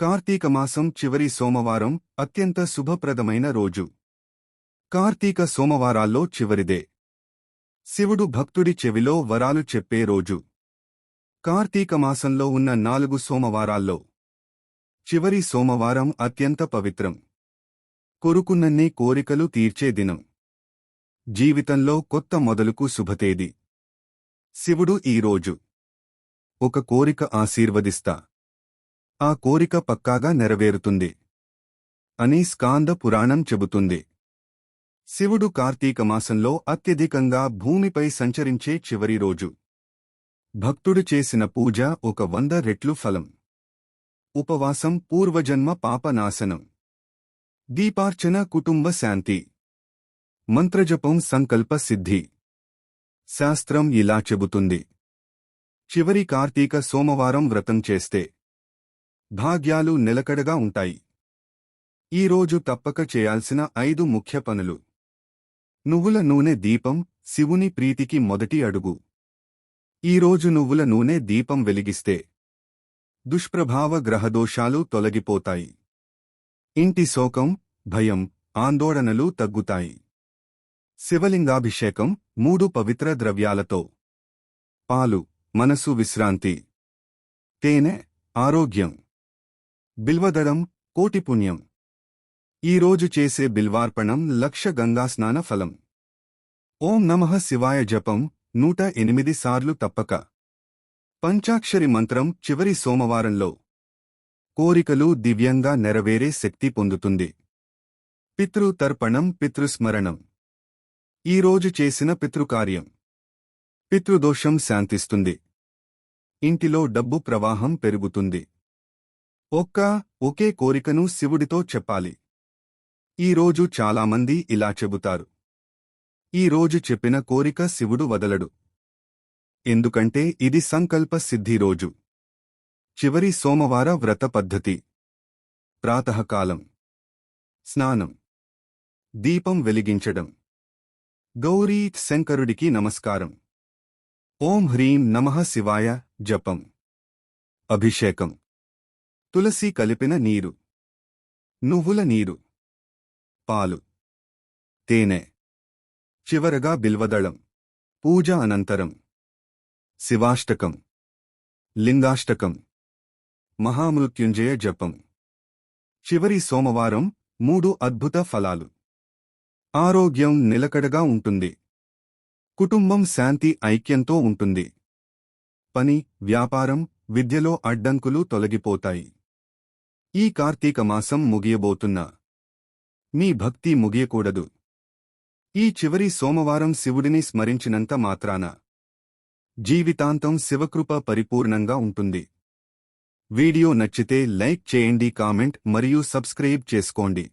కార్తీక మాసం చివరి సోమవారం అత్యంత శుభప్రదమైన రోజు. కార్తీక సోమవారాల్లో చివరిదే. శివుడు భక్తుడి చెవిలో వరాలు చెప్పే రోజు. కార్తీక మాసంలో ఉన్న నాలుగు సోమవారాల్లో. చివరి సోమవారం అత్యంత పవిత్రం. కొరుకున్నన్ని కోరికలు తీర్చే దినం. జీవితంలో కొత్త మొదలుకు శుభతేది. శివుడు ఈ రోజు. ఒక కోరిక ఆశీర్వదిస్తా. ఆ కోరిక పక్కాగా నెరవేరుతుంది అని స్కాంద పురాణం చెబుతుంది. శివుడు కార్తీక మాసంలో అత్యధికంగా భూమిపై సంచరించే చివరి రోజు. భక్తుడు చేసిన పూజ ఒక వంద రెట్లు ఫలం. ఉపవాసం పూర్వజన్మ పాపనాశనం. దీపార్చన కుటుంబ శాంతి. మంత్రజపం సంకల్ప సిద్ధి. శాస్త్రం ఇలా చెబుతుంది. చివరి కార్తీక సోమవారం వ్రతం చేస్తే భాగ్యాలు నిలకడగా ఉంటాయి. ఈరోజు తప్పక చేయాల్సిన ఐదు ముఖ్య పనులు. నువ్వుల నూనె దీపం శివుని ప్రీతికి మొదటి అడుగు. ఈరోజు నువ్వుల నూనె దీపం వెలిగిస్తే దుష్ప్రభావ గ్రహదోషాలు తొలగిపోతాయి. ఇంటి శోకం భయం ఆందోళనలు తగ్గుతాయి. శివలింగాభిషేకం మూడు పవిత్ర ద్రవ్యాలతో. పాలు మనసు విశ్రాంతి. తేనె ఆరోగ్యం. బిల్వదరం కోటి పుణ్యం. ఈరోజు చేసే బిల్వార్పణం లక్ష గంగాస్నాన ఫలం. ఓం నమః శివాయ జపం నూట ఎనిమిది సార్లు తప్పక. పంచాక్షరి మంత్రం చివరి సోమవారంలో. కోరికలు దివ్యంగా నెరవేరే శక్తి పొందుతుంది. పితృతర్పణం పితృస్మరణం. ఈరోజు చేసిన పితృకార్యం. పితృదోషం శాంతిస్తుంది. ఇంటిలో డబ్బు ప్రవాహం పెరుగుతుంది. ఒక్క ఒకే కోరికను శివుడితో చెప్పాలి. ఈరోజు చాలామంది ఇలా చెబుతారు. ఈరోజు చెప్పిన కోరిక శివుడు వదలడు. ఎందుకంటే ఇది సంకల్ప సిద్ధి రోజు. చివరి సోమవార వ్రత పద్ధతి. ప్రాతకాలం. స్నానం. దీపం వెలిగించడం. గౌరీ శంకరుడికి నమస్కారం. ఓం హ్రీం నమః శివాయ జపం. అభిషేకం. తులసి కలిపిన నీరు. నువ్వుల నీరు. పాలు. తేనె. చివరగా బిల్వదళం. పూజ అనంతరం. శివాష్టకం. లింగాష్టకం. మహామృత్యుంజయ జపం. చివరి సోమవారం మూడు అద్భుత ఫలాలు. ఆరోగ్యం నిలకడగా ఉంటుంది. కుటుంబం శాంతి ఐక్యంతో ఉంటుంది. పని వ్యాపారం విద్యలో అడ్డంకులు తొలగిపోతాయి. ఈ కార్తీక మాసం ముగియబోతున్నా. మీ భక్తి ముగియకూడదు. ఈ చివరి సోమవారం శివుడిని స్మరించినంత మాత్రాన. జీవితాంతం శివకృప పరిపూర్ణంగా ఉంటుంది. వీడియో నచ్చితే లైక్ చేయండి కామెంట్ మరియు సబ్స్క్రైబ్ చేసుకోండి.